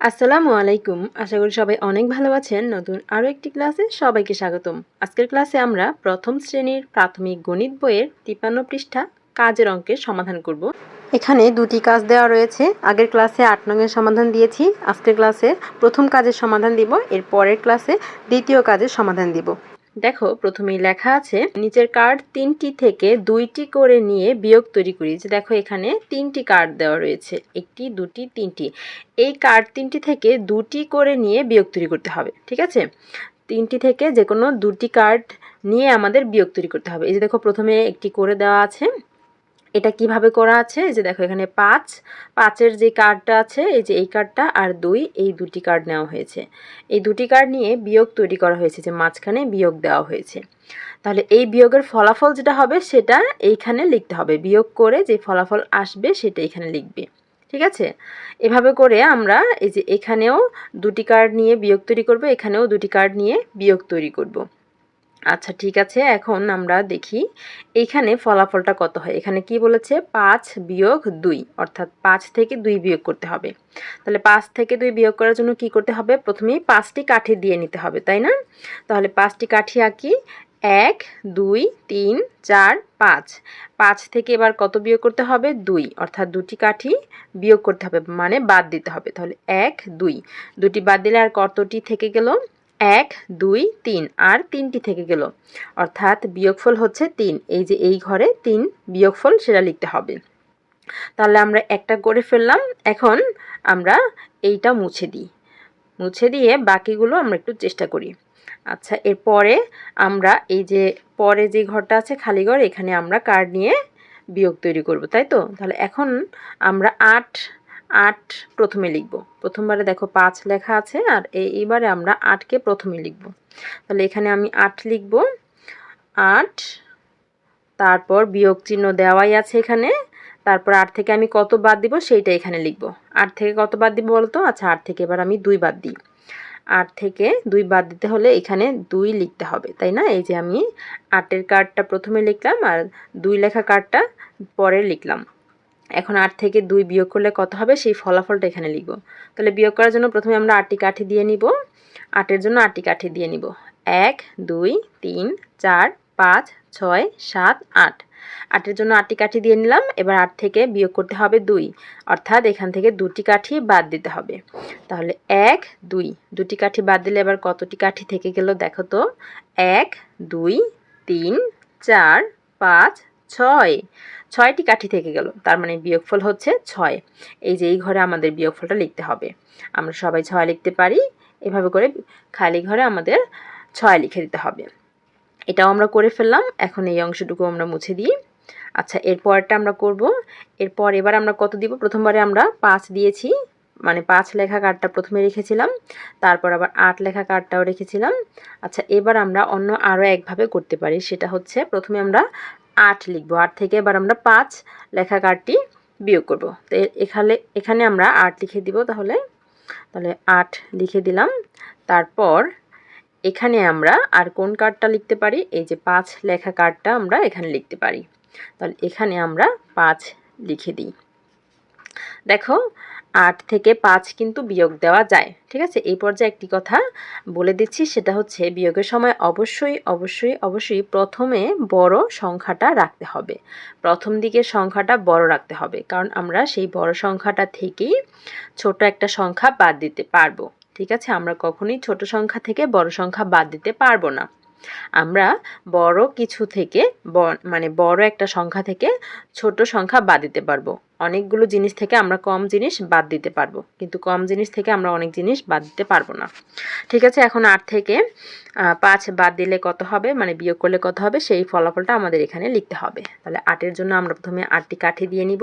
আসসালামু আলাইকুম। আশা করি সবাই অনেক ভালো আছেন। নতুন আরও একটি ক্লাসে সবাইকে স্বাগতম। আজকের ক্লাসে আমরা প্রথম শ্রেণির প্রাথমিক গণিত বইয়ের তিপ্পান্ন পৃষ্ঠা কাজের অঙ্কের সমাধান করব। এখানে দুটি কাজ দেওয়া রয়েছে। আগের ক্লাসে আট নঙের সমাধান দিয়েছি। আজকের ক্লাসে প্রথম কাজের সমাধান দিব। এর পরের ক্লাসে দ্বিতীয় কাজের সমাধান দিব। দেখো, প্রথমেই লেখা আছে, নিচের কার্ড তিনটি থেকে দুইটি করে নিয়ে বিয়োগ তৈরি করি যে দেখো, এখানে তিনটি কার্ড দেওয়া রয়েছে, একটি, দুটি, তিনটি। এই কার্ড তিনটি থেকে দুটি করে নিয়ে বিয়োগ তৈরি করতে হবে, ঠিক আছে? তিনটি থেকে যে কোনো দুটি কার্ড নিয়ে আমাদের বিয়োগ তৈরি করতে হবে। এই যে দেখো, প্রথমে একটি করে দেওয়া আছে এটা কীভাবে করা আছে? এই যে দেখো, এখানে পাঁচ। পাঁচের যে কার্ডটা আছে, এই যে এই কার্ডটা আর দুই, এই দুটি কার্ড নেওয়া হয়েছে। এই দুটি কার্ড নিয়ে বিয়োগ তৈরি করা হয়েছে, যে মাঝখানে বিয়োগ দেওয়া হয়েছে। তাহলে এই বিয়োগের ফলাফল যেটা হবে, সেটা এইখানে লিখতে হবে। বিয়োগ করে যে ফলাফল আসবে, সেটা এখানে লিখবে। ঠিক আছে? এভাবে করে আমরা এই যে এখানেও দুটি কার্ড নিয়ে বিয়োগ তৈরি করব, এখানেও দুটি কার্ড নিয়ে বিয়োগ তৈরি করব। আচ্ছা ঠিক আছে। এখন আমরা দেখি এইখানে ফলাফলটা কত হয়। এখানে কি বলেছে? পাঁচ বিয়োগ দুই, অর্থাৎ পাঁচ থেকে দুই বিয়োগ করতে হবে। তাহলে পাঁচ থেকে দুই বিয়োগ করার জন্য কি করতে হবে? প্রথমেই পাঁচটি কাঠি দিয়ে নিতে হবে, তাই না? তাহলে পাঁচটি কাঠি আঁকি। এক, দুই, তিন, চার, পাঁচ। পাঁচ থেকে এবার কত বিয়োগ করতে হবে? দুই, অর্থাৎ দুটি কাঠি বিয়োগ করতে হবে মানে বাদ দিতে হবে। তাহলে এক, দুই। দুটি বাদ দিলে আর কতটি থেকে গেল? এক, দুই, তিন আর তিনটি থেকে গেল। অর্থাৎ বিয়োগফল হচ্ছে তিন। এই যে এই ঘরে তিন বিয়োগফল সেটা লিখতে হবে। তাহলে আমরা একটা করে ফেললাম। এখন আমরা এইটা মুছে দিই। মুছে দিয়ে বাকিগুলো আমরা একটু চেষ্টা করি। আচ্ছা এরপরে আমরা এই যে পরে যে ঘরটা আছে খালি ঘর, এখানে আমরা কার্ড নিয়ে বিয়োগ তৈরি করব, তাই তো? তাহলে এখন আমরা আট আট প্রথমে লিখব। প্রথমবারে দেখো পাঁচ লেখা আছে আর এইবারে আমরা আটকে প্রথমে লিখব। তাহলে এখানে আমি আট লিখব। আট, তারপর বিয়োগ চিহ্ন দেওয়াই আছে এখানে। তারপর আট থেকে আমি কত বাদ দিব সেইটা এখানে লিখব। আট থেকে কত বাদ দিব বলতো? আচ্ছা আট থেকে এবার আমি দুই বাদ দিই। আট থেকে দুই বাদ দিতে হলে এখানে দুই লিখতে হবে, তাই না? এই যে আমি আটের কার্ডটা প্রথমে লিখলাম আর দুই লেখা কার্ডটা পরে লিখলাম। এখন আট থেকে দুই বিয়োগ করলে কত হবে? সেই ফলাফলটা এখানে লিখব। তাহলে বিয়োগ করার জন্য প্রথমে আমরা আটটি কাঠি দিয়ে নিব। আটের জন্য আটটি কাঠি দিয়ে নিব। এক, দুই, তিন, চার, পাঁচ, ছয়, সাত, আট। আটের জন্য আটটি কাঠি দিয়ে নিলাম। এবার আট থেকে বিয়োগ করতে হবে দুই। অর্থাৎ এখান থেকে দুটি কাঠি বাদ দিতে হবে। তাহলে এক, দুই, দুটি কাঠি বাদ দিলে এবার কতটি কাঠি থেকে গেল দেখো তো? এক, দুই, তিন, চার, পাঁচ, ছয়। ছয়টি কাঠি থেকে গেল। তার মানে বিয়োগফল হচ্ছে ছয়। এই যে এই ঘরে আমাদের বিয়োগফলটা লিখতে হবে। আমরা সবাই ছয় লিখতে পারি। এভাবে করে খালি ঘরে আমাদের ছয় লিখে দিতে হবে। এটাও আমরা করে ফেললাম। এখন এই অংশটুকু আমরা মুছে দিই। আচ্ছা এরপরটা আমরা করব। এরপর এবার আমরা কত দিব? প্রথমবারে আমরা পাঁচ দিয়েছি। মানে পাঁচ লেখা কার্ডটা প্রথমে রেখেছিলাম। তারপর আবার আট লেখা কার্ডটাও রেখেছিলাম। আচ্ছা এবার আমরা অন্য আরও একভাবে করতে পারি। সেটা হচ্ছে প্রথমে আমরা আট লিখব। আট থেকে এবার আমরা পাঁচ লেখা কার্ডটি বিয়োগ করব। তো এখানে এখানে আমরা আট লিখে দিব তাহলে। তাহলে আট লিখে দিলাম। তারপর এখানে আমরা আর কোন কার্ডটা লিখতে পারি? এই যে পাঁচ লেখা কার্ডটা আমরা এখানে লিখতে পারি। তাহলে এখানে আমরা পাঁচ লিখে দিই। দেখো আট থেকে পাঁচ কিন্তু বিয়োগ দেওয়া যায়। ঠিক আছে? এই পর্যায়ে একটি কথা বলে দিচ্ছি, সেটা হচ্ছে বিয়োগের সময় অবশ্যই অবশ্যই অবশ্যই প্রথমে বড় সংখ্যাটা রাখতে হবে। প্রথম দিকের সংখ্যাটা বড় রাখতে হবে, কারণ আমরা সেই বড় সংখ্যাটা থেকেই ছোট একটা সংখ্যা বাদ দিতে পারব। ঠিক আছে? আমরা কখনোই ছোট সংখ্যা থেকে বড় সংখ্যা বাদ দিতে পারব না। আমরা বড় কিছু থেকে মানে বড় একটা সংখ্যা থেকে ছোট সংখ্যা বাদ দিতে পারব। অনেকগুলো জিনিস থেকে আমরা কম জিনিস বাদ দিতে পারব। কিন্তু কম জিনিস থেকে আমরা অনেক জিনিস বাদ দিতে পারব না। ঠিক আছে, এখন আট থেকে পাঁচ বাদ দিলে কত হবে? মানে বিয়োগ করলে কত হবে? সেই ফলাফলটা আমাদের এখানে লিখতে হবে। তাহলে আটের জন্য আমরা প্রথমে আটটি কাঠি দিয়ে নিব।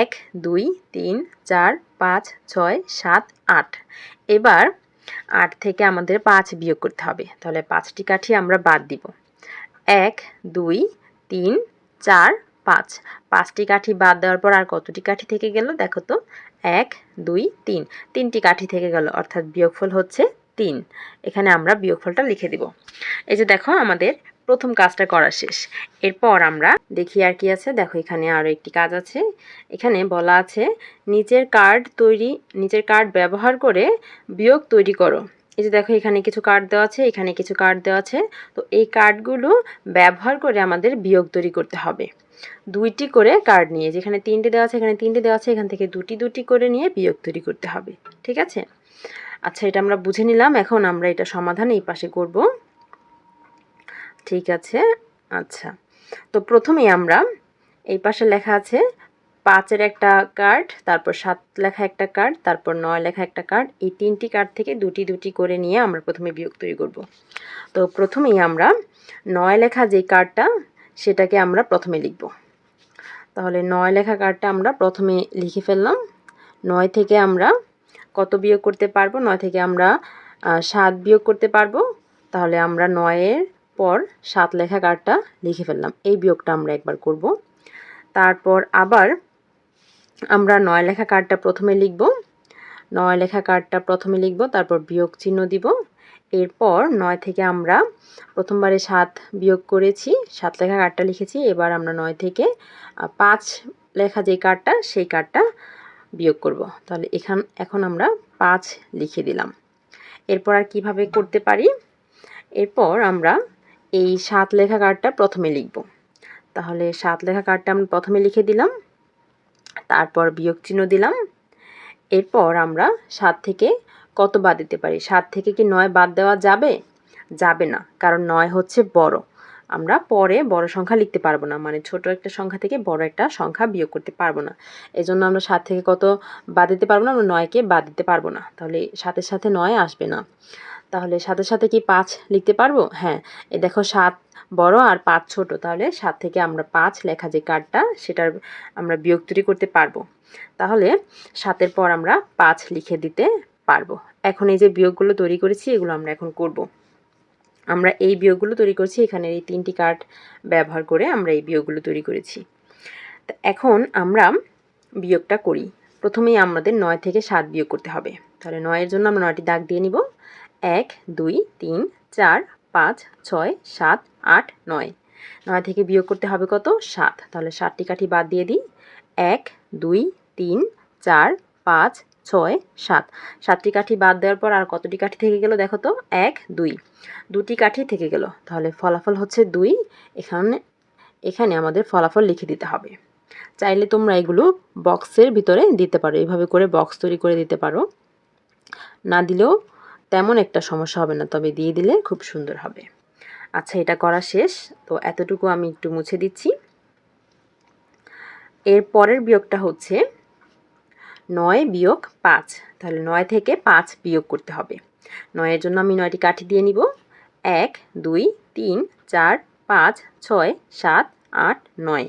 এক, দুই, তিন, চার, পাঁচ, ছয়, সাত, আট। এবার আট থেকে আমাদের পাঁচ বিয়োগ করতে হবে। তাহলে পাঁচটি কাঠি আমরা বাদ দিব। এক, দুই, তিন, চার, পাঁচ। পাঁচটি কাঠি বাদ দেওয়ার পর আর কতটি কাঠি থেকে গেল? দেখো তো, এক, দুই, তিন। তিনটি কাঠি থেকে গেল, অর্থাৎ বিয়োগফল হচ্ছে তিন। এখানে আমরা বিয়োগফলটা লিখে দিব। এই যে দেখো আমাদের প্রথম কাজটা করা শেষ। এরপর আমরা দেখি আর কি আছে। দেখো, এখানে আরও একটি কাজ আছে। এখানে বলা আছে নিচের কার্ড তৈরি নিচের কার্ড ব্যবহার করে বিয়োগ তৈরি করো। এই যে দেখো, এখানে কিছু কার্ড দেওয়া আছে, এখানে কিছু কার্ড দেওয়া আছে। তো এই কার্ডগুলো ব্যবহার করে আমাদের বিয়োগ তৈরি করতে হবে। দুইটি করে কার্ড নিয়ে, যেখানে তিনটে দেওয়া আছে, এখানে তিনটে দেওয়া আছে, এখান থেকে দুটি দুটি করে নিয়ে বিয়োগ তৈরি করতে হবে। ঠিক আছে? আচ্ছা এটা আমরা বুঝে নিলাম। এখন আমরা এটা সমাধান এই পাশে করব। ঠিক আছে? আচ্ছা। তো প্রথমেই আমরা, এই পাশে লেখা আছে, পাঁচের একটা কার্ড তারপর সাত লেখা একটা কার্ড তারপর নয় লেখা একটা কার্ড এই তিনটি কার্ড থেকে দুটি দুটি করে নিয়ে আমরা প্রথমে বিয়োগ তৈরি করব। তো প্রথমেই আমরা নয় লেখা যে কার্ডটা সেটাকে আমরা প্রথমে লিখব। তাহলে নয় লেখা কার্ডটা আমরা প্রথমে লিখে ফেললাম। নয় থেকে আমরা কত বিয়োগ করতে পারব? নয় থেকে আমরা সাত বিয়োগ করতে পারব। তাহলে আমরা নয়ের পর সাত লেখা কার্ডটা লিখে ফেললাম। এই বিয়োগটা আমরা একবার করব। তারপর আবার আমরা নয় লেখা কার্ডটা প্রথমে লিখব। নয় লেখা কার্ডটা প্রথমে লিখব, তারপর বিয়োগ চিহ্ন দিব। এরপর নয় থেকে আমরা প্রথমবারে সাত বিয়োগ করেছি, সাত লেখা কার্ডটা লিখেছি, এবার আমরা নয় থেকে পাঁচ লেখা যে কার্ডটা, সেই কার্ডটা বিয়োগ করব। তাহলে এখান, এখন আমরা পাঁচ লিখে দিলাম। এরপর আর কীভাবে করতে পারি? এরপর আমরা এই সাত লেখা কার্ডটা প্রথমে লিখব। তাহলে সাত লেখা কার্ডটা আমরা প্রথমে লিখে দিলাম, তারপর বিয়োগ চিহ্ন দিলাম, এরপর আমরা সাত থেকে কত বাদ দিতে পারি? সাত থেকে কি নয় বাদ দেওয়া যাবে? যাবে না, কারণ নয় হচ্ছে বড়। আমরা পরে বড় সংখ্যা লিখতে পারব না মানে ছোট একটা সংখ্যা থেকে বড় একটা সংখ্যা বিয়োগ করতে পারব না। এজন্য আমরা সাত থেকে কত বাদ দিতে পারব না? আমরা নয়কে বাদ দিতে পারব না। তাহলে সাথে সাথে নয় আসবে না। তাহলে সাথে সাথে কি পাঁচ লিখতে পারব? হ্যাঁ এ দেখো সাত বড় আর পাঁচ ছোট, তাহলে সাত থেকে আমরা পাঁচ লেখা যে কার্ডটা সেটার আমরা বিয়োগ তৈরি করতে পারব। তাহলে সাতের পর আমরা পাঁচ লিখে দিতে পারব। এখন এই যে বিয়োগগুলো তৈরি করেছি, এগুলো আমরা এখন করব। আমরা এই বিয়োগগুলো তৈরি করেছি, এখানে এই তিনটি কার্ড ব্যবহার করে আমরা এই বিয়োগগুলো তৈরি করেছি। এখন আমরা বিয়োগটা করি। প্রথমেই আমাদের নয় থেকে সাত বিয়োগ করতে হবে। তাহলে নয়ের জন্য আমরা নয়টি দাগ দিয়ে নিব। এক, দুই, তিন, চার, পাঁচ, ছয়, সাত, আট, নয়। নয় থেকে বিয়োগ করতে হবে কত? সাত। তাহলে সাতটি কাঠি বাদ দিয়ে দিই। এক, দুই, তিন, চার, পাঁচ, ছয়, সাত। সাতটি কাঠি বাদ দেওয়ার পর আর কতটি কাঠি থেকে গেল দেখো তো? এক, দুই। দুটি কাঠি থেকে গেল। তাহলে ফলাফল হচ্ছে দুই। এখানে এখানে আমাদের ফলাফল লিখে দিতে হবে। চাইলে তোমরা এগুলো বক্সের ভিতরে দিতে পারো। এইভাবে করে বক্স তৈরি করে দিতে পারো। না দিলেও তেমন একটা সমস্যা হবে না, তবে দিয়ে দিলে খুব সুন্দর হবে। আচ্ছা এটা করা শেষ, তো এতটুকু আমি একটু মুছে দিচ্ছি। এর পরের বিয়োগটা হচ্ছে নয় বিয়োগ পাঁচ। তাহলে নয় থেকে পাঁচ বিয়োগ করতে হবে। নয়ের জন্য আমি নয়টি কাঠি দিয়ে নিব। এক, দুই, তিন, চার, পাঁচ, ছয়, সাত, আট, নয়।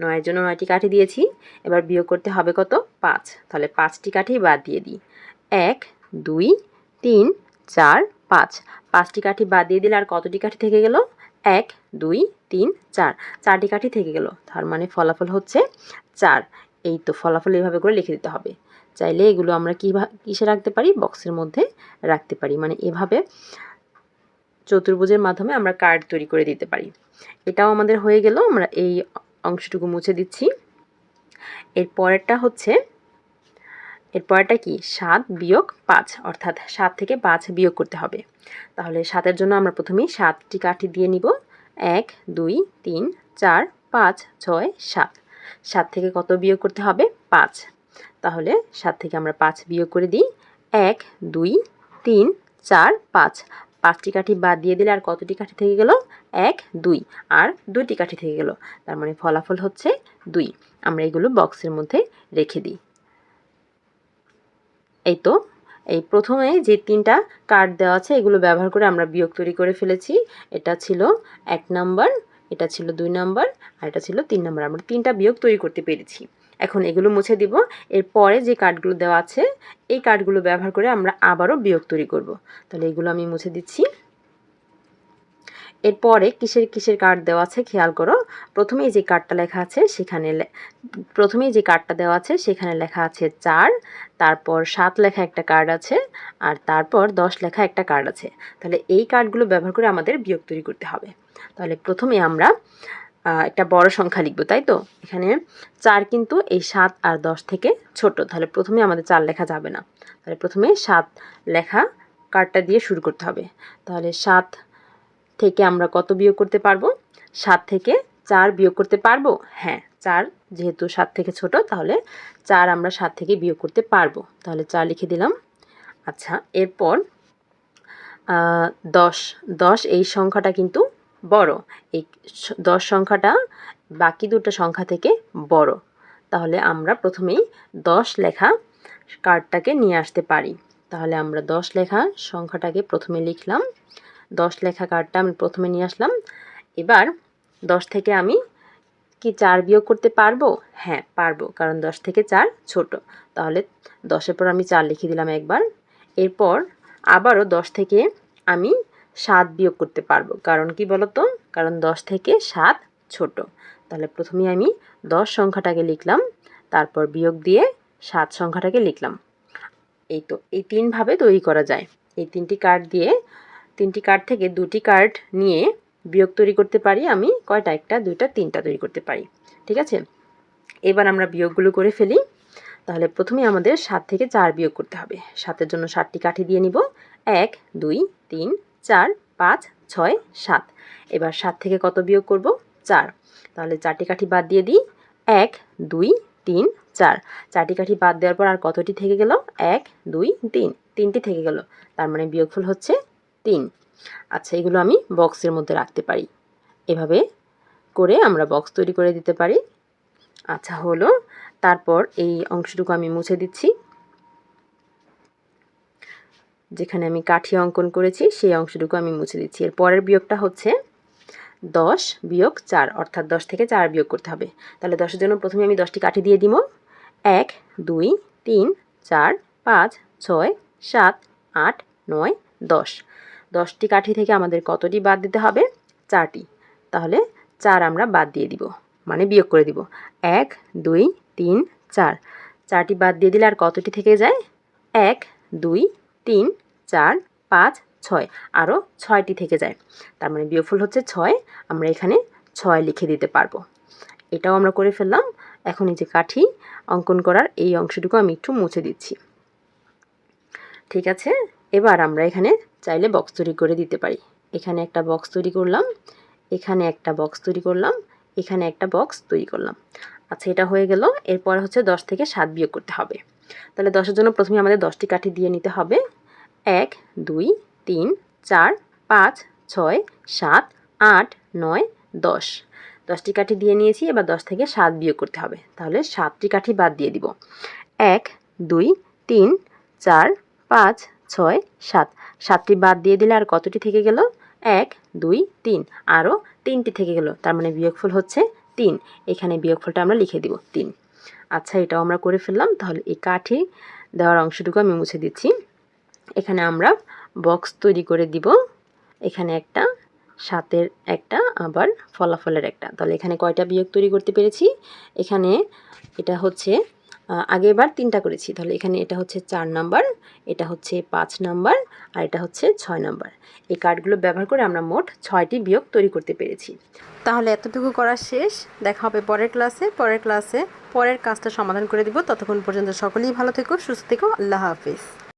নয়ের জন্য নয়টি কাঠি দিয়েছি। এবার বিয়োগ করতে হবে কত? পাঁচ। তাহলে পাঁচটি কাঠি বাদ দিয়ে দিই। এক, দুই তিন, চার, পাঁচ। পাঁচটি কাঠি বাদ দিয়ে দিলে আর কতটি কাঠি থেকে গেল? এক, দুই, তিন, চার। চারটি কাঠি থেকে গেল। তার মানে ফলাফল হচ্ছে চার। এই তো ফলাফল এইভাবে করে লিখে দিতে হবে। চাইলে এগুলো আমরা কী কিসে রাখতে পারি? বক্সের মধ্যে রাখতে পারি। মানে এভাবে চতুর্ভুজের মাধ্যমে আমরা কার্ড তৈরি করে দিতে পারি। এটাও আমাদের হয়ে গেল। আমরা এই অংশটুকু মুছে দিচ্ছি। এর পরেরটা হচ্ছে এর পরেরটা কি? সাত বিয়োগ পাঁচ, অর্থাৎ সাত থেকে পাঁচ বিয়োগ করতে হবে। তাহলে সাতের জন্য আমরা প্রথমেই সাতটি কাঠি দিয়ে নিব। এক, দুই, তিন, চার, পাঁচ, ছয়, সাত। সাত থেকে কত বিয়োগ করতে হবে? পাঁচ। তাহলে সাত থেকে আমরা পাঁচ বিয়োগ করে দিই। এক, দুই, তিন, চার, পাঁচ। পাঁচটি কাঠি বাদ দিয়ে দিলে আর কতটি কাঠি থেকে গেল? এক, দুই। আর দুটি কাঠি থেকে গেল। তার মানে ফলাফল হচ্ছে দুই। আমরা এগুলো বক্সের মধ্যে রেখে দিই। এই তো, এই প্রথমে যে তিনটা কার্ড দেওয়া আছে, এগুলো ব্যবহার করে আমরা বিয়োগ তৈরি করে ফেলেছি। এটা ছিল এক নাম্বার এটা ছিল দুই নাম্বার আর এটা ছিল তিন নাম্বার আমরা তিনটা বিয়োগ তৈরি করতে পেরেছি। এখন এগুলো মুছে দিব। এরপরে যে কার্ডগুলো দেওয়া আছে, এই কার্ডগুলো ব্যবহার করে আমরা আবারও বিয়োগ তৈরি করব। তাহলে এগুলো আমি মুছে দিচ্ছি। এরপরে কিসের কিসের কার্ড দেওয়া আছে, খেয়াল করো। প্রথমেই যে কার্ডটা লেখা আছে, সেখানে প্রথমেই যে কার্ডটা দেওয়া আছে, সেখানে লেখা আছে চার তারপর সাত লেখা একটা কার্ড আছে আর তারপর দশ লেখা একটা কার্ড আছে। তাহলে এই কার্ডগুলো ব্যবহার করে আমাদের বিয়োগ তৈরি করতে হবে। তাহলে প্রথমে আমরা একটা বড় সংখ্যা লিখব, তাই তো? এখানে চার কিন্তু এই সাত আর দশ থেকে ছোট। তাহলে প্রথমে আমাদের চার লেখা যাবে না। তাহলে প্রথমে সাত লেখা কার্ডটা দিয়ে শুরু করতে হবে। তাহলে সাত থেকে আমরা কত বিয়োগ করতে পারব? সাত থেকে চার বিয়োগ করতে পারব? হ্যাঁ চার যেহেতু সাত থেকে ছোট, তাহলে চার আমরা সাত থেকে বিয়োগ করতে পারব। তাহলে চার লিখে দিলাম। আচ্ছা এরপর দশ। দশ এই সংখ্যাটা কিন্তু বড়। এই দশ সংখ্যাটা বাকি দুটো সংখ্যা থেকে বড়। তাহলে আমরা প্রথমেই দশ লেখা কার্ডটাকে নিয়ে আসতে পারি। তাহলে আমরা দশ লেখা সংখ্যাটাকে প্রথমে লিখলাম। দশ লেখা কার্ডটা আমি প্রথমে নিয়ে আসলাম। এবার দশ থেকে আমি কি চার বিয়োগ করতে পারব? হ্যাঁ পারব, কারণ দশ থেকে চার ছোট। তাহলে দশের পর আমি চার লিখে দিলাম একবার। এরপর আবারও দশ থেকে আমি সাত বিয়োগ করতে পারব। কারণ কি বলতো? কারণ দশ থেকে সাত ছোট। তাহলে প্রথমে আমি দশ সংখ্যাটাকে লিখলাম, তারপর বিয়োগ দিয়ে সাত সংখ্যাটাকে লিখলাম। এই তো, এই তিনভাবে তৈরি করা যায়। এই তিনটি কার্ড দিয়ে, তিনটি কার্ড থেকে দুটি কার্ড নিয়ে বিয়োগ তৈরি করতে পারি, আমি কয়টা? একটা, দুইটা, তিনটা তৈরি করতে পারি। ঠিক আছে? এবার আমরা বিয়োগগুলো করে ফেলি। তাহলে প্রথমে আমাদের সাত থেকে চার বিয়োগ করতে হবে। সাতের জন্য সাতটি কাঠি দিয়ে নিব। এক, দুই, তিন, চার, পাঁচ, ছয়, সাত। এবার সাত থেকে কত বিয়োগ করব? চার। তাহলে চারটি কাঠি বাদ দিয়ে দিই। এক, দুই, তিন, চার। চারটি কাঠি বাদ দেওয়ার পর আর কতটি থেকে গেল? এক, দুই, তিন। তিনটি থেকে গেল। তার মানে বিয়োগফল হচ্ছে তিন। আচ্ছা এগুলো আমি বক্সের মধ্যে রাখতে পারি। এভাবে করে আমরা বক্স তৈরি করে দিতে পারি। আচ্ছা হলো, তারপর এই অংশটুকু আমি মুছে দিচ্ছি। যেখানে আমি কাঠি অঙ্কন করেছি, সেই অংশটুকু আমি মুছে দিচ্ছি। এর পরের বিয়োগটা হচ্ছে দশ বিয়োগ চার, অর্থাৎ দশ থেকে চার বিয়োগ করতে হবে। তাহলে দশের জন্য প্রথমে আমি দশটি কাঠি দিয়ে দিব। এক, দুই, তিন, চার, পাঁচ, ছয়, সাত, আট, নয়, দশ। দশটি কাঠি থেকে আমাদের কতটি বাদ দিতে হবে? চারটি। তাহলে চার আমরা বাদ দিয়ে দিব মানে বিয়োগ করে দিব। এক, দুই, তিন, চার। চারটি বাদ দিয়ে দিলে আর কতটি থেকে যায়? এক, দুই, তিন, চার, পাঁচ, ছয়। আরও ছয়টি থেকে যায়। তার মানে বিয়োগফল হচ্ছে ছয়। আমরা এখানে ছয় লিখে দিতে পারব। এটাও আমরা করে ফেললাম। এখন এই যে কাঠি অঙ্কন করার এই অংশটুকু আমি একটু মুছে দিচ্ছি। ঠিক আছে? এবার আমরা এখানে চাইলে বক্স তৈরি করে দিতে পারি। এখানে একটা বক্স তৈরি করলাম, এখানে একটা বক্স তৈরি করলাম, এখানে একটা বক্স তৈরি করলাম। আচ্ছা এটা হয়ে গেল। এরপর হচ্ছে দশ থেকে সাত বিয়োগ করতে হবে। তাহলে দশের জন্য প্রথমে আমাদের দশটি কাঠি দিয়ে নিতে হবে। এক, দুই, তিন, চার, পাঁচ, ছয়, সাত, আট, নয়, দশ। দশটি কাঠি দিয়ে নিয়েছি, এবার দশ থেকে সাত বিয়োগ করতে হবে। তাহলে সাতটি কাঠি বাদ দিয়ে দিব। এক, দুই, তিন, চার, পাঁচ ছয়, সাত। সাতটি বাদ দিয়ে দিলে আর কতটি থেকে গেল? এক, দুই, তিন। আরও তিনটি থেকে গেল। তার মানে বিয়োগফল হচ্ছে তিন। এখানে বিয়োগফলটা আমরা লিখে দিব তিন। আচ্ছা এটাও আমরা করে ফেললাম। তাহলে এই কাঠি দেওয়ার অংশটুকু আমি মুছে দিচ্ছি। এখানে আমরা বক্স তৈরি করে দিব। এখানে একটা, সাতের একটা, আবার ফলাফলের একটা। তাহলে এখানে কয়টা বিয়োগ তৈরি করতে পেরেছি? এখানে এটা হচ্ছে আহ, আগেরবার তিনটা করেছি। তাহলে এখানে এটা হচ্ছে চার নাম্বার এটা হচ্ছে পাঁচ নাম্বার আর এটা হচ্ছে ছয় নাম্বার। এই কার্ডগুলো ব্যবহার করে আমরা মোট ছয়টি বিয়োগ তৈরি করতে পেরেছি। তাহলে এতটুকু করা শেষ। দেখা হবে পরের ক্লাসে। পরের ক্লাসে পরের কাজটা সমাধান করে দিব। ততক্ষণ পর্যন্ত সকলেই ভালো থেকো সুস্থ থেকো। আল্লাহ হাফিজ।